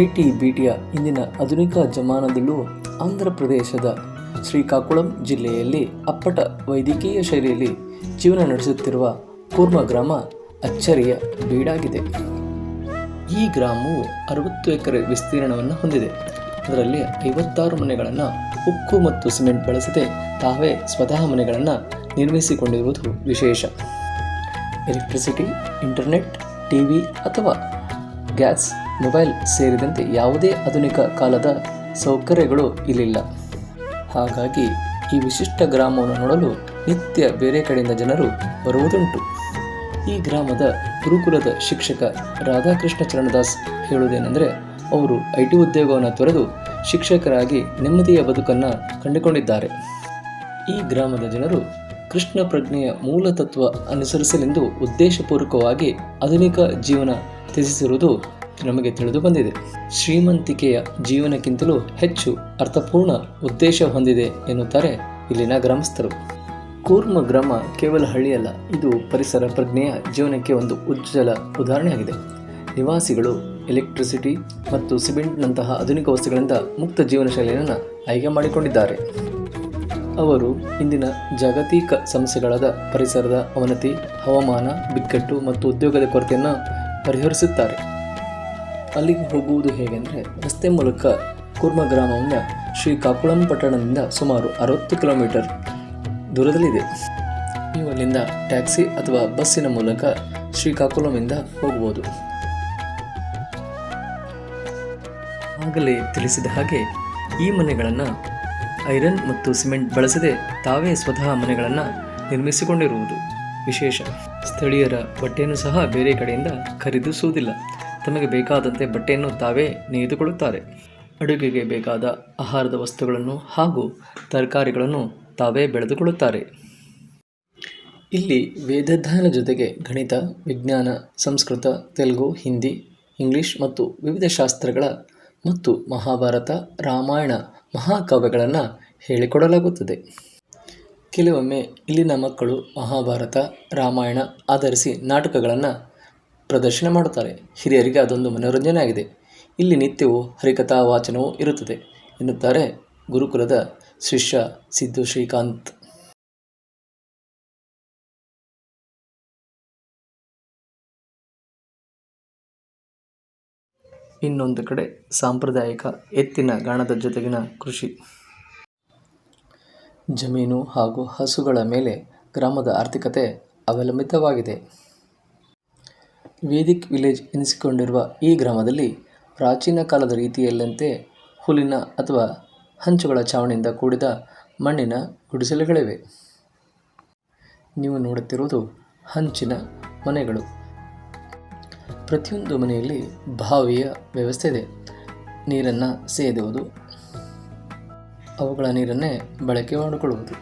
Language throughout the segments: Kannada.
ಐ ಟಿ ಬಿ ಟಿಯ ಇಂದಿನ ಆಧುನಿಕ ಜಮಾನದಲ್ಲೂ ಆಂಧ್ರ ಪ್ರದೇಶದ ಶ್ರೀಕಾಕುಳಂ ಜಿಲ್ಲೆಯಲ್ಲಿ ಅಪ್ಪಟ ವೈದ್ಯಕೀಯ ಶೈಲಿಯಲ್ಲಿ ಜೀವನ ನಡೆಸುತ್ತಿರುವ ಕೂರ್ಮ ಗ್ರಾಮ ಅಚ್ಚರಿಯ ಬೀಡಾಗಿದೆ. ಈ ಗ್ರಾಮವು ಅರವತ್ತು ಎಕರೆ ವಿಸ್ತೀರ್ಣವನ್ನು ಹೊಂದಿದೆ. ಅದರಲ್ಲಿ ಐವತ್ತಾರು ಮನೆಗಳನ್ನು ಉಕ್ಕು ಮತ್ತು ಸಿಮೆಂಟ್ ಬಳಸದೆ ತಾವೇ ಸ್ವತಃ ಮನೆಗಳನ್ನು ನಿರ್ಮಿಸಿಕೊಂಡಿರುವುದು ವಿಶೇಷ. ಎಲೆಕ್ಟ್ರಿಸಿಟಿ, ಇಂಟರ್ನೆಟ್, ಟಿವಿ ಅಥವಾ ಗ್ಯಾಸ್ ಮೊಬೈಲ್ ಸೇರಿದಂತೆ ಯಾವುದೇ ಆಧುನಿಕ ಕಾಲದ ಸೌಕರ್ಯಗಳು ಇಲ್ಲಿಲ್ಲ. ಹಾಗಾಗಿ ಈ ವಿಶಿಷ್ಟ ಗ್ರಾಮವನ್ನು ನೋಡಲು ನಿತ್ಯ ಬೇರೆ ಕಡೆಯಿಂದ ಜನರು ಬರುವುದುಂಟು. ಈ ಗ್ರಾಮದ ಗುರುಕುಲದ ಶಿಕ್ಷಕ ರಾಧಾಕೃಷ್ಣ ಚರಣದಾಸ್ ಹೇಳುವುದೇನೆಂದರೆ, ಅವರು ಐ ಟಿ ಉದ್ಯೋಗವನ್ನು ತೊರೆದು ಶಿಕ್ಷಕರಾಗಿ ನೆಮ್ಮದಿಯ ಬದುಕನ್ನು ಕಂಡುಕೊಂಡಿದ್ದಾರೆ. ಈ ಗ್ರಾಮದ ಜನರು ಕೃಷ್ಣ ಪ್ರಜ್ಞೆಯ ಮೂಲ ತತ್ವ ಅನುಸರಿಸಲೆಂದು ಉದ್ದೇಶಪೂರ್ವಕವಾಗಿ ಆಧುನಿಕ ಜೀವನ ತ್ಯಜಿಸಿರುವುದು ನಮಗೆ ತಿಳಿದು ಬಂದಿದೆ. ಶ್ರೀಮಂತಿಕೆಯ ಜೀವನಕ್ಕಿಂತಲೂ ಹೆಚ್ಚು ಅರ್ಥಪೂರ್ಣ ಉದ್ದೇಶ ಹೊಂದಿದೆ ಎನ್ನುತ್ತಾರೆ ಇಲ್ಲಿನ ಗ್ರಾಮಸ್ಥರು. ಕೂರ್ಮ ಗ್ರಾಮ ಕೇವಲ ಹಳ್ಳಿಯಲ್ಲ, ಇದು ಪರಿಸರ ಪ್ರಜ್ಞೆಯ ಜೀವನಕ್ಕೆ ಒಂದು ಉಜ್ವಲ ಉದಾಹರಣೆಯಾಗಿದೆ. ನಿವಾಸಿಗಳು ಎಲೆಕ್ಟ್ರಿಸಿಟಿ ಮತ್ತು ಸಿಮೆಂಟ್ನಂತಹ ಆಧುನಿಕ ವಸ್ತುಗಳಿಂದ ಮುಕ್ತ ಜೀವನ ಶೈಲಿಯನ್ನು ಆಯ್ಕೆ ಮಾಡಿಕೊಂಡಿದ್ದಾರೆ. ಅವರು ಇಂದಿನ ಜಾಗತಿಕ ಸಮಸ್ಯೆಗಳಾದ ಪರಿಸರದ ಅವನತಿ, ಹವಾಮಾನ, ಬಿಕ್ಕಟ್ಟು ಮತ್ತು ಉದ್ಯೋಗದ ಕೊರತೆಯನ್ನು ಪರಿಹರಿಸುತ್ತಾರೆ. ಅಲ್ಲಿಗೆ ಹೋಗುವುದು ಹೇಗೆಂದರೆ, ರಸ್ತೆ ಮೂಲಕ ಕೂರ್ಮ ಗ್ರಾಮವನ್ನು ಶ್ರೀಕಾಕುಳಂ ಪಟ್ಟಣದಿಂದ ಸುಮಾರು ಅರವತ್ತು ಕಿಲೋಮೀಟರ್ ದೂರದಲ್ಲಿದೆ. ನೀವು ಅಲ್ಲಿಂದ ಟ್ಯಾಕ್ಸಿ ಅಥವಾ ಬಸ್ಸಿನ ಮೂಲಕ ಶ್ರೀಕಾಕುಳಂಯಿಂದ ಹೋಗಬಹುದು. ಆಗಲೇ ತಿಳಿಸಿದ ಹಾಗೆ, ಈ ಮನೆಗಳನ್ನು ಐರನ್ ಮತ್ತು ಸಿಮೆಂಟ್ ಬಳಸದೆ ತಾವೇ ಸ್ವತಃ ಮನೆಗಳನ್ನು ನಿರ್ಮಿಸಿಕೊಂಡಿರುವುದು ವಿಶೇಷ. ಸ್ಥಳೀಯರ ಬಟ್ಟೆಯನ್ನು ಸಹ ಬೇರೆ ಕಡೆಯಿಂದ ಖರೀದಿಸುವುದಿಲ್ಲ. ತಮಗೆ ಬೇಕಾದಂತೆ ಬಟ್ಟೆಯನ್ನು ತಾವೇ ನೇಯ್ದುಕೊಳ್ಳುತ್ತಾರೆ ಅಡುಗೆಗೆ ಬೇಕಾದ ಆಹಾರದ ವಸ್ತುಗಳನ್ನು ಹಾಗೂ ತರಕಾರಿಗಳನ್ನು ತಾವೇ ಬೆಳೆದುಕೊಳ್ಳುತ್ತಾರೆ. ಇಲ್ಲಿ ವೇದಾಧ್ಯಯನ ಜೊತೆಗೆ ಗಣಿತ, ವಿಜ್ಞಾನ, ಸಂಸ್ಕೃತ, ತೆಲುಗು, ಹಿಂದಿ, ಇಂಗ್ಲಿಷ್ ಮತ್ತು ವಿವಿಧ ಶಾಸ್ತ್ರಗಳ ಮತ್ತು ಮಹಾಭಾರತ, ರಾಮಾಯಣ ಮಹಾಕಾವ್ಯಗಳನ್ನು ಹೇಳಿಕೊಡಲಾಗುತ್ತದೆ. ಕೆಲವೊಮ್ಮೆ ಇಲ್ಲಿನ ಮಕ್ಕಳು ಮಹಾಭಾರತ, ರಾಮಾಯಣ ಆಧರಿಸಿ ನಾಟಕಗಳನ್ನು ಪ್ರದರ್ಶನ ಮಾಡುತ್ತಾರೆ. ಹಿರಿಯರಿಗೆ ಅದೊಂದು ಮನೋರಂಜನೆ ಆಗಿದೆ. ಇಲ್ಲಿ ನಿತ್ಯವೂ ಹರಿಕಥಾ ವಾಚನವೂ ಇರುತ್ತದೆ, ಎನ್ನುತ್ತಾರೆ ಗುರುಕುಲದ ಶಿಷ್ಯ ಸಿದ್ದು ಶ್ರೀಕಾಂತ್. ಇನ್ನೊಂದು ಕಡೆ ಸಾಂಪ್ರದಾಯಿಕ ಎತ್ತಿನ ಗಾಣದ ಜೊತೆಗಿನ ಕೃಷಿ. ಜಮೀನು ಹಾಗೂ ಹಸುಗಳ ಮೇಲೆ ಗ್ರಾಮದ ಆರ್ಥಿಕತೆ ಅವಲಂಬಿತವಾಗಿದೆ. ವೇದಿಕ್ ವಿಲೇಜ್ ಎನಿಸಿಕೊಂಡಿರುವ ಈ ಗ್ರಾಮದಲ್ಲಿ ಪ್ರಾಚೀನ ಕಾಲದ ರೀತಿಯಲ್ಲಂತೆ ಹುಲ್ಲಿನ ಅಥವಾ ಹಂಚುಗಳ ಛಾವಣಿಯಿಂದ ಕೂಡಿದ ಮಣ್ಣಿನ ಗುಡಿಸಲುಗಳಿವೆ. ನೀವು ನೋಡುತ್ತಿರುವುದು ಹಂಚಿನ ಮನೆಗಳು. ಪ್ರತಿಯೊಂದು ಮನೆಯಲ್ಲಿ ಬಾವಿಯ ವ್ಯವಸ್ಥೆ ಇದೆ. ನೀರನ್ನು ಸೇದುವುದು, ಅವುಗಳ ನೀರನ್ನೇ ಬಳಕೆ ಮಾಡಿಕೊಳ್ಳುವುದು.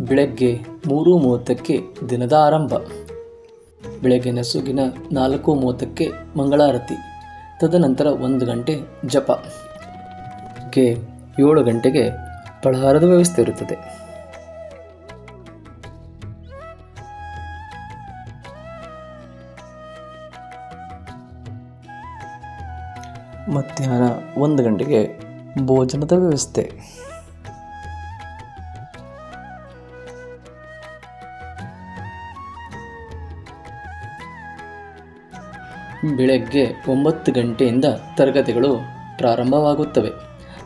ಬೆಳಗ್ಗೆ ಮೂರು ಮೂವತ್ತಕ್ಕೆ ದಿನದ ಆರಂಭ. ಬೆಳಗ್ಗೆ ನಸುಗಿನ ನಾಲ್ಕು ಮೂವತ್ತಕ್ಕೆ ಮಂಗಳಾರತಿ. ತದನಂತರ ಒಂದು ಗಂಟೆ ಜಪ. ಗೆ ಏಳು ಗಂಟೆಗೆ ಪಳಹಾರದ ವ್ಯವಸ್ಥೆ ಇರುತ್ತದೆ. ಮಧ್ಯಾಹ್ನ ಒಂದು ಗಂಟೆಗೆ ಭೋಜನದ ವ್ಯವಸ್ಥೆ. ಬೆಳಗ್ಗೆ ಒಂಬತ್ತು ಗಂಟೆಯಿಂದ ತರಗತಿಗಳು ಪ್ರಾರಂಭವಾಗುತ್ತವೆ.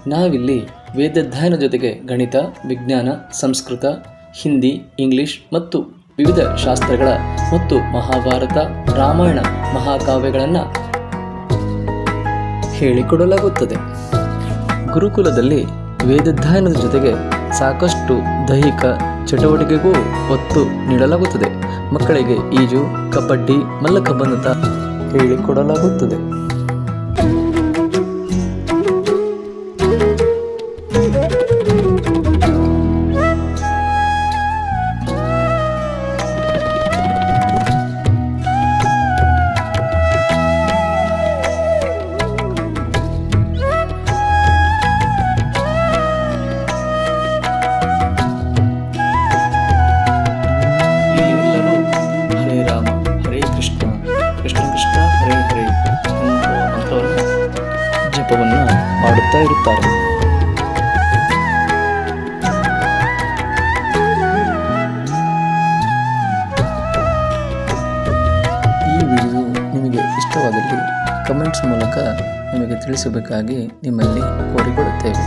ನಾವಿಲ್ಲಿ ವೇದಾಧ್ಯಯನ ಜೊತೆಗೆ ಗಣಿತ, ವಿಜ್ಞಾನ, ಸಂಸ್ಕೃತ, ಹಿಂದಿ, ಇಂಗ್ಲಿಷ್ ಮತ್ತು ವಿವಿಧ ಶಾಸ್ತ್ರಗಳ ಮತ್ತು ಮಹಾಭಾರತ, ರಾಮಾಯಣ ಮಹಾಕಾವ್ಯಗಳನ್ನು ಹೇಳಿಕೊಡಲಾಗುತ್ತದೆ. ಗುರುಕುಲದಲ್ಲಿ ವೇದಾಧ್ಯಯನದ ಜೊತೆಗೆ ಸಾಕಷ್ಟು ದೈಹಿಕ ಚಟುವಟಿಕೆಗೂ ಒತ್ತು ನೀಡಲಾಗುತ್ತದೆ. ಮಕ್ಕಳಿಗೆ ಈಜು, ಕಬಡ್ಡಿ ಮಲ್ಲಕಬ್ಬನತ ಹೇಳಿಕೊಡಲಾಗುತ್ತದೆ ಮಾಡುತ್ತಾ ಇರುತ್ತಾರೆ. ಈ ವಿಡಿಯೋ ನಿಮಗೆ ಇಷ್ಟವಾದಲ್ಲಿ ಕಮೆಂಟ್ಸ್ ಮೂಲಕ ನಿಮಗೆ ತಿಳಿಸಬೇಕಾಗಿ ನಿಮ್ಮಲ್ಲಿ ಕೋರಿಕೊಳ್ಳುತ್ತೇವೆ.